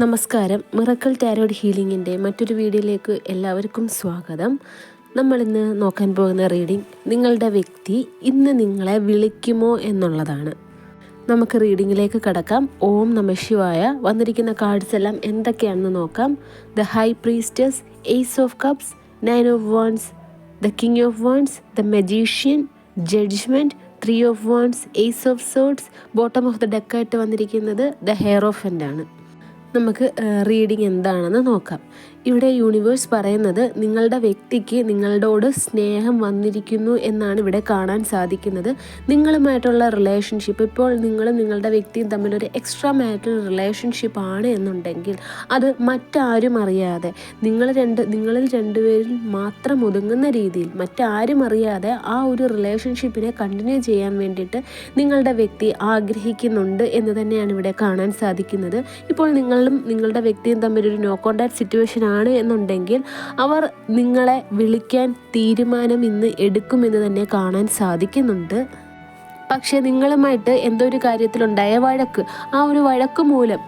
നമസ്കാരം. Miracle tarot ഹീലിംഗിന്റെ മറ്റൊരു വീഡിയോയിലേക്ക് എല്ലാവർക്കും സ്വാഗതം. നമ്മളിന്ന് നോക്കാൻ പോകുന്ന റീഡിംഗ് നിങ്ങളുടെ വ്യക്തി ഇന്ന് നിങ്ങളെ വിളിക്കുമോ എന്നുള്ളതാണ്. നമുക്ക് റീഡിങ്ങിലേക്ക് കടക്കാം. ഓം നമ ശിവായ. വന്നിരിക്കുന്ന കാർഡ്സ് എല്ലാം എന്തൊക്കെയാണെന്ന് നോക്കാം. The high priestess ace of cups nine of wands the king of wands the magician judgement three of wands ace of swords bottom of the ഡെക്കായിട്ട് വന്നിരിക്കുന്നത് ദ ഹെയർ ഓഫ് ആണ്. നമുക്ക് റീഡിങ് എന്താണെന്ന് നോക്കാം. ഇവിടെ യൂണിവേഴ്സ് പറയുന്നത് നിങ്ങളുടെ വ്യക്തിക്ക് നിങ്ങളോട് സ്നേഹം വന്നിരിക്കുന്നു എന്നാണ് ഇവിടെ കാണാൻ സാധിക്കുന്നത്. നിങ്ങളുമായിട്ടുള്ള റിലേഷൻഷിപ്പ് ഇപ്പോൾ നിങ്ങളും നിങ്ങളുടെ വ്യക്തിയും തമ്മിലൊരു എക്സ്ട്രാ മാരിറ്റൽ റിലേഷൻഷിപ്പ് ആണ് എന്നുണ്ടെങ്കിൽ അത് മറ്റാരും അറിയാതെ നിങ്ങൾ രണ്ട് നിങ്ങളിൽ രണ്ടുപേരിൽ മാത്രം ഒതുങ്ങുന്ന രീതിയിൽ മറ്റാരും അറിയാതെ ആ ഒരു റിലേഷൻഷിപ്പിനെ കണ്ടിന്യൂ ചെയ്യാൻ വേണ്ടിയിട്ട് നിങ്ങളുടെ വ്യക്തി ആഗ്രഹിക്കുന്നുണ്ട് എന്ന് തന്നെയാണ് ഇവിടെ കാണാൻ സാധിക്കുന്നത്. ഇപ്പോൾ നിങ്ങളും നിങ്ങളുടെ വ്യക്തിയും തമ്മിലൊരു നോ കോണ്ടാക്ട് സിറ്റുവേഷൻ ആണ് എന്നുണ്ടെങ്കിൽ അവർ നിങ്ങളെ വിളിക്കാൻ തീരുമാനം ഇന്ന് എടുക്കുമെന്ന് തന്നെ കാണാൻ സാധിക്കുന്നുണ്ട്. പക്ഷേ നിങ്ങളുമായിട്ട് എന്തോ ഒരു കാര്യത്തിലുണ്ടായ വഴക്ക്. ആ ഒരു വഴക്ക് മൂലം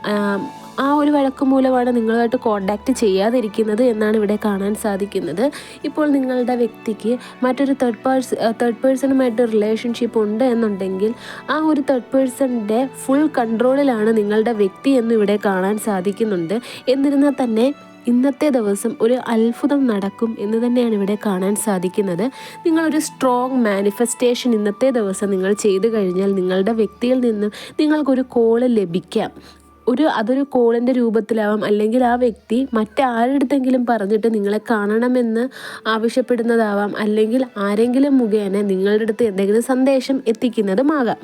ആ ഒരു വഴക്ക് മൂലമാണ് നിങ്ങളുമായിട്ട് കോണ്ടാക്റ്റ് ചെയ്യാതിരിക്കുന്നത് എന്നാണ് ഇവിടെ കാണാൻ സാധിക്കുന്നത്. ഇപ്പോൾ നിങ്ങളുടെ വ്യക്തിക്ക് മറ്റൊരു തേർഡ് പേഴ്സ് തേർഡ് പേഴ്സണുമായിട്ട് റിലേഷൻഷിപ്പ് ഉണ്ട് എന്നുണ്ടെങ്കിൽ ആ ഒരു തേർഡ് പേഴ്സണിന്റെ ഫുൾ കൺട്രോളിലാണ് നിങ്ങളുടെ വ്യക്തി എന്ന് ഇവിടെ കാണാൻ സാധിക്കുന്നുണ്ട്. എന്നിരുന്നാൽ തന്നെ ഇന്നത്തെ ദിവസം ഒരു അത്ഭുതം നടക്കും എന്ന് തന്നെയാണ് ഇവിടെ കാണാൻ സാധിക്കുന്നത്. നിങ്ങളൊരു സ്ട്രോങ് മാനിഫെസ്റ്റേഷൻ ഇന്നത്തെ ദിവസം നിങ്ങൾ ചെയ്തു കഴിഞ്ഞാൽ നിങ്ങളുടെ വ്യക്തിയിൽ നിന്നും നിങ്ങൾക്കൊരു കോൾ ലഭിക്കാം. ഒരു അതൊരു കോളിന്റെ രൂപത്തിലാവാം. അല്ലെങ്കിൽ ആ വ്യക്തി മറ്റാരടുത്തെങ്കിലും പറഞ്ഞിട്ട് നിങ്ങളെ കാണണമെന്ന് ആവശ്യപ്പെടുന്നതാവാം. അല്ലെങ്കിൽ ആരെങ്കിലും മുഖേന നിങ്ങളുടെ അടുത്ത് എന്തെങ്കിലും സന്ദേശം എത്തിക്കുന്നതുമാകാം.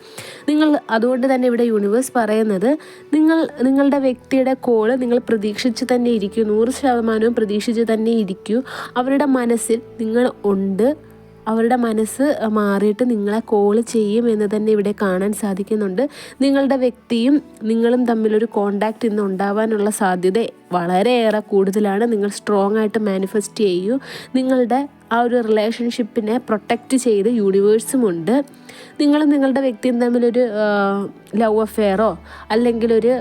നിങ്ങൾ അതുകൊണ്ട് തന്നെ ഇവിടെ യൂണിവേഴ്സ് പറയുന്നത് നിങ്ങൾ നിങ്ങളുടെ വ്യക്തിയുടെ കോൾ നിങ്ങൾ പ്രതീക്ഷിച്ച് തന്നെ ഇരിക്കൂ. നൂറ് ശതമാനവും പ്രതീക്ഷിച്ച് തന്നെ ഇരിക്കൂ. അവരുടെ മനസ്സിൽ നിങ്ങൾ ഉണ്ട്. അവരുടെ മനസ്സ് മാറിയിട്ട് നിങ്ങളെ കോൾ ചെയ്യും എന്ന് തന്നെ ഇവിടെ കാണാൻ സാധിക്കുന്നുണ്ട്. നിങ്ങളുടെ വ്യക്തിയും നിങ്ങളും തമ്മിലൊരു കോണ്ടാക്റ്റ് ഇന്ന് ഉണ്ടാവാനുള്ള സാധ്യത വളരെയേറെ കൂടുതലാണ്. നിങ്ങൾ സ്ട്രോങ് ആയിട്ട് മാനിഫെസ്റ്റ് ചെയ്യൂ. നിങ്ങളുടെ ആ ഒരു റിലേഷൻഷിപ്പിനെ പ്രൊട്ടക്റ്റ് ചെയ്ത് യൂണിവേഴ്സുമുണ്ട് നിങ്ങളും നിങ്ങളുടെ വ്യക്തിയും തമ്മിലൊരു ലവ് അഫെയറോ അല്ലെങ്കിൽ ഒരു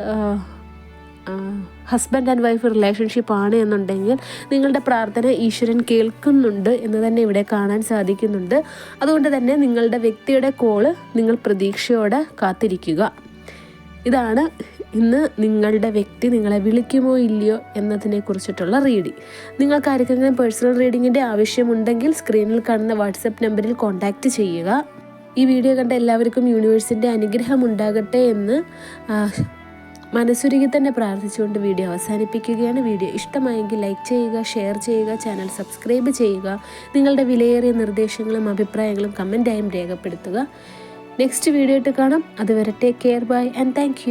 ഹസ്ബൻഡ് ആൻഡ് വൈഫ് ആണ് എന്നുണ്ടെങ്കിൽ നിങ്ങളുടെ പ്രാർത്ഥന ഈശ്വരൻ കേൾക്കുന്നുണ്ട് എന്ന് തന്നെ ഇവിടെ കാണാൻ സാധിക്കുന്നുണ്ട്. അതുകൊണ്ട് തന്നെ നിങ്ങളുടെ വ്യക്തിയുടെ കോൾ നിങ്ങൾ പ്രതീക്ഷയോടെ കാത്തിരിക്കുക. ഇതാണ് ഇന്ന് നിങ്ങളുടെ വ്യക്തി നിങ്ങളെ വിളിക്കുമോ ഇല്ലയോ എന്നതിനെ കുറിച്ചിട്ടുള്ള റീഡിംഗ് നിങ്ങൾക്ക് ആർക്കെങ്കിലും പേഴ്സണൽ റീഡിങ്ങിന്റെ ആവശ്യമുണ്ടെങ്കിൽ സ്ക്രീനിൽ കാണുന്ന വാട്സപ്പ് നമ്പറിൽ കോൺടാക്റ്റ് ചെയ്യുക. ഈ വീഡിയോ കണ്ട എല്ലാവർക്കും യൂണിവേഴ്സിന്റെ അനുഗ്രഹം ഉണ്ടാകട്ടെ എന്ന് മനസ്സുരുകി തന്നെ പ്രാർത്ഥിച്ചുകൊണ്ട് വീഡിയോ അവസാനിപ്പിക്കുകയാണ്. വീഡിയോ ഇഷ്ടമായെങ്കിൽ ലൈക്ക് ചെയ്യുക ഷെയർ ചെയ്യുക ചാനൽ സബ്സ്ക്രൈബ് ചെയ്യുക. നിങ്ങളുടെ വിലയേറിയ നിർദ്ദേശങ്ങളും അഭിപ്രായങ്ങളും കമന്റായും രേഖപ്പെടുത്തുക. നെക്സ്റ്റ് വീഡിയോ ആയിട്ട് കാണാം. അതുവരെ take care bye and thank